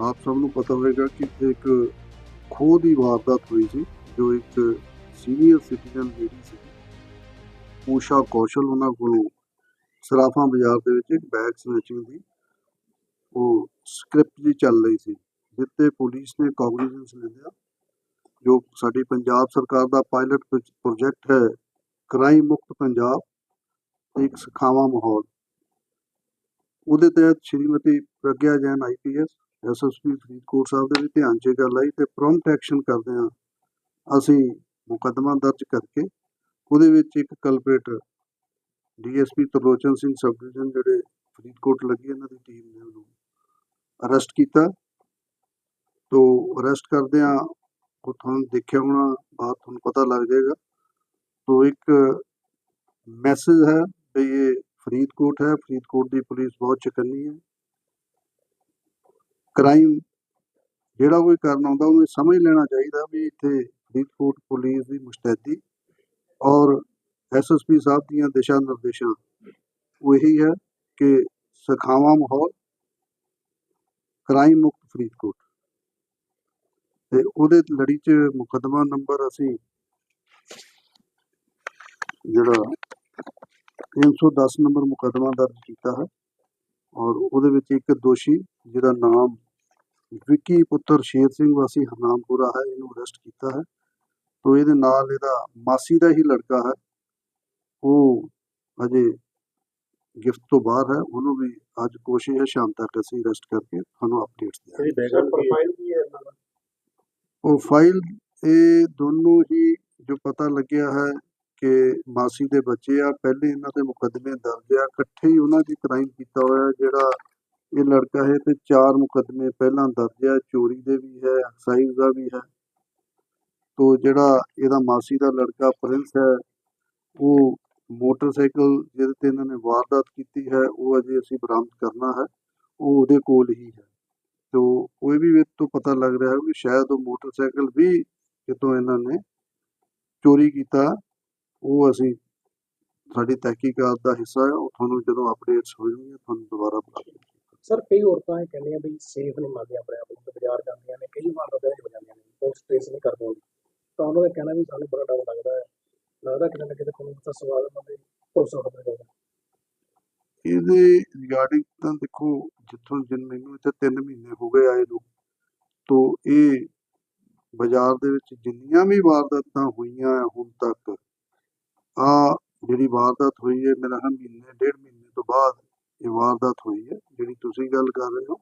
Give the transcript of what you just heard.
ਆਪ ਸਭ ਨੂੰ ਪਤਾ ਹੋਵੇਗਾ ਕਿ ਇੱਕ ਖੋਹ ਦੀ ਵਾਰਦਾਤ ਹੋਈ ਸੀ, ਜੋ ਇੱਕ ਸੀਨੀਅਰ ਸਿਟੀਜ਼ਨ ਲੇਡੀ ਸੀ, ਊਸ਼ਾ ਕੌਸ਼ਲ ਉਹਨਾਂ ਕੋਲੋਂ ਸਰਾਫਾਂ ਬਾਜ਼ਾਰ ਦੇ ਵਿੱਚ ਇੱਕ ਬੈਗ ਸਨੈਚਿੰਗ ਦੀ ਉਹ ਸਕ੍ਰਿਪਟ ਜੀ ਚੱਲ ਰਹੀ ਸੀ ਜਿੱਤੇ ਪੁਲਿਸ ਨੇ ਕੌਗਨੀਜ਼ੈਂਸ ਲਿਆ, ਜੋ ਸਾਡੀ ਪੰਜਾਬ ਸਰਕਾਰ ਦਾ ਪਾਇਲਟ ਪ੍ਰੋਜੈਕਟ ਹੈ ਕ੍ਰਾਈਮ ਮੁਕਤ ਪੰਜਾਬ, ਇੱਕ ਸਿਖਾਵਾਂ ਮਾਹੌਲ। ਉਹਦੇ ਤਹਿਤ ਸ਼੍ਰੀਮਤੀ ਪ੍ਰਗਿਆ ਜੈਨ ਆਈਪੀਐਸ ਐਸਐਸਪੀ ਫਰੀਦਕੋਟ ਸਾਹਿਬ ਦੇ ਵੀ ਧਿਆਨ 'ਚ ਗੱਲ ਆਈ ਤੇ ਪ੍ਰੋਮਪਟ ਐਕਸ਼ਨ ਕਰਦੇ ਹਾਂ। ਅਸੀਂ ਮੁਕੱਦਮਾ ਦਰਜ ਕਰਕੇ ਉਹਦੇ ਵਿੱਚ ਇੱਕ ਕਲਪਰੇਟ DSP Tarlochan Singh sub division ਜਿਹੜੇ ਫਰੀਦਕੋਟ ਲੱਗੀ ਇਹਨਾਂ ਦੀ ਟੀਮ ਨੇ ਉਹਨੂੰ ਅਰੈਸਟ ਕੀਤਾ। ਤੋਂ ਅਰੈਸਟ ਕਰਦਿਆਂ ਉਹ ਤੁਹਾਨੂੰ ਦੇਖਿਆ ਹੋਣਾ, ਬਾਅਦ ਤੁਹਾਨੂੰ ਪਤਾ ਲੱਗ ਜਾਏਗਾ। ਤੋਂ ਇੱਕ ਮੈਸੇਜ ਹੈ ਵੀ ਇਹ ਫਰੀਦਕੋਟ ਹੈ, ਫਰੀਦਕੋਟ ਦੀ ਪੁਲਿਸ ਬਹੁਤ ਚਕੰਨੀ ਹੈ। ਕ੍ਰਾਈਮ ਜਿਹੜਾ ਕੋਈ ਕਰਨ ਆਉਂਦਾ ਉਹਨੂੰ ਸਮਝ ਲੈਣਾ ਚਾਹੀਦਾ ਵੀ ਇੱਥੇ ਫਰੀਦਕੋਟ ਪੁਲਿਸ ਦੀ ਮੁਸਤੈਦੀ ਔਰ ਐਸਐਸਪੀ ਸਾਹਿਬ ਦੀਆਂ ਦਿਸ਼ਾ ਨਿਰਦੇਸ਼ਾਂ। ਉਹ ਇਹੀ ਹੈ ਕਿ ਸਖਾਵਾਂ ਮਾਹੌਲ ਕ੍ਰਾਈਮ ਮੁਕਤ ਫਰੀਦਕੋਟ। ਤੇ ਉਹਦੇ ਲੜੀ 'ਚ ਮੁਕੱਦਮਾ ਨੰਬਰ ਅਸੀਂ ਜਿਹੜਾ 310 ਨੰਬਰ ਮੁਕੱਦਮਾ ਦਰਜ ਕੀਤਾ ਹੈ ਔਰ ਉਹਦੇ ਵਿੱਚ ਇੱਕ ਦੋਸ਼ੀ ਜਿਹਦਾ ਨਾਮ ਵਿੱਕੀ ਪੁੱਤਰ ਸ਼ੇਰ ਸਿੰਘ ਵਾਸੀ ਹਰਨਾਮਪੁਰਾ ਹੈ ਇਹਨੂੰ ਅਰੈਸਟ ਕੀਤਾ ਹੈ। ਤੋਂ ਇਹਦੇ ਨਾਲ ਇਹਦਾ ਮਾਸੀ ਦਾ ਹੀ ਲੜਕਾ ਹੈ। ਉਹ ਅਜੇ ਗਿਫਟ ਤੋਂ ਬਾਹਰ ਹੈ ਉਹਨੂੰ ਵੀ ਅੱਜ ਕੋਸ਼ਿਸ਼ ਹੈ ਸ਼ਾਮ ਤੱਕ ਅਸੀਂ ਅਰੈਸਟ ਕਰਕੇ ਤੁਹਾਨੂੰ ਅਪਡੇਟਸ ਦੇਵਾਂਗੇ। ਜਿਹੜੀ ਬੈਗਨ ਪ੍ਰੋਫਾਈਲ ਕੀ ਹੈ ਇਹਨਾਂ ਦਾ ਉਹ ਫਾਈਲ ਇਹ ਦੋਨੋਂ ਹੀ ਜੋ ਪਤਾ ਲੱਗਿਆ ਹੈ ਕਿ ਮਾਸੀ ਦੇ ਬੱਚੇ ਆ ਪਹਿਲੇ ਇਹਨਾਂ ਦੇ ਮੁਕੱਦਮੇ ਦਰਜ ਆ ਇਕੱਠੇ ਹੀ ਉਹਨਾਂ ਦੀ ਕ੍ਰਾਈਮ ਕੀਤਾ ਹੋਇਆ ਜਿਹੜਾ ਇਹ ਲੜਕਾ ਹੈ ਤੇ ਚਾਰ ਮੁਕੱਦਮੇ, ਪਹਿਲਾਂ ਦਰਜ ਹੈ, ਚੋਰੀ ਦੇ ਵੀ ਹੈ ਐਕਸਾਈਜ਼ ਦਾ ਵੀ ਹੈ। ਤੋ ਜਿਹੜਾ ਇਹਦਾ ਮਾਸੀ ਦਾ ਲੜਕਾ ਪ੍ਰਿੰਸ ਹੈ, ਉਹ ਮੋਟਰਸਾਈਕਲ ਜਿਹਦੇ ਤੇ ਇਹਨਾਂ ਨੇ ਵਾਰਦਾਤ ਕੀਤੀ ਹੈ, ਉਹ ਅਜੇ ਅਸੀਂ ਬਰਾਮਦ ਕਰਨਾ ਹੈ, ਉਹ ਉਹਦੇ ਕੋਲ ਹੀ ਹੈ। ਤੋ ਉਹ ਵੀ ਇਹ ਤੋਂ ਪਤਾ ਲੱਗ ਰਿਹਾ ਹੈ ਕਿ ਸ਼ਾਇਦ ਉਹ ਮੋਟਰਸਾਈਕਲ ਵੀ ਕਿਤੋਂ ਇਹਨਾਂ ਨੇ ਚੋਰੀ ਕੀਤਾ ਉਹ ਅਸੀਂ ਸਾਡੀ ਤਹਿਕੀਕਾਤ ਦਾ ਹਿੱਸਾ ਹੈ, ਉਹ ਤੁਹਾਨੂੰ ਜਦੋਂ ਅਪਡੇਟਸ ਹੋਣਗੀਆਂ, ਤੁਹਾਨੂੰ ਦੁਬਾਰਾ ਬੁਲਾ ਸਰ, ਕਈ ਔਰਤਾਂ ਇਹ ਕਹਿੰਦੀਆਂ ਵੀ ਸੇਫ ਨਹੀਂ ਮੰਨਦੀਆਂ ਆਪਣੇ ਆਪ ਨੂੰ ਤੇ ਬਾਜ਼ਾਰ ਜਾਂਦੀਆਂ ਨੇ, ਕਈ ਵਾਰ ਤਾਂ ਹੋ ਜਾਂਦੀਆਂ ਨੇ ਪੁਲਿਸ ਟ੍ਰੇਸ ਨਹੀਂ ਕਰਦੇ ਹੁੰਦੀ ਤਾਂ ਉਹਨਾਂ ਦਾ ਕਹਿਣਾ ਵੀ ਸਾਨੂੰ ਬੜਾ ਡਰ ਲੱਗਦਾ ਹੈ। ਲੱਗਦਾ ਕਿਤੇ ਨਾ ਕਿਤੇ ਕੋਈ ਤਾਂ ਸਵਾਲ ਉਹਨਾਂ ਦੇ ਭਰੋਸਾ ਉੱਠ ਜਾਏਗਾ ਇਹਦੇ ਰਿਗਾਰਡਿੰਗ ਤਾਂ ਦੇਖੋ, ਜਿੱਥੋਂ ਜਿਨ ਮੈਨੂੰ ਇੱਥੇ 3 ਮਹੀਨੇ ਹੋ ਗਏ ਆਏ ਨੂੰ, ਤੋ ਇਹ ਬਾਜ਼ਾਰ ਦੇ ਵਿੱਚ ਜਿੰਨੀਆਂ ਵੀ ਵਾਰਦਾਤਾਂ ਹੋਈਆਂ ਹੁਣ ਤੱਕ ਆ ਜਿਹੜੀ ਵਾਰਦਾਤ ਹੋਈ ਹੈ, ਮੇਰਾ ਖਿਆਲ ਮਹੀਨੇ, ਡੇਢ ਮਹੀਨੇ ਤੋਂ ਬਾਅਦ ਇਹ ਵਾਰਦਾਤ ਹੋਈ ਹੈ ਜਿਹੜੀ ਤੁਸੀਂ ਗੱਲ ਕਰ ਰਹੇ ਹੋ।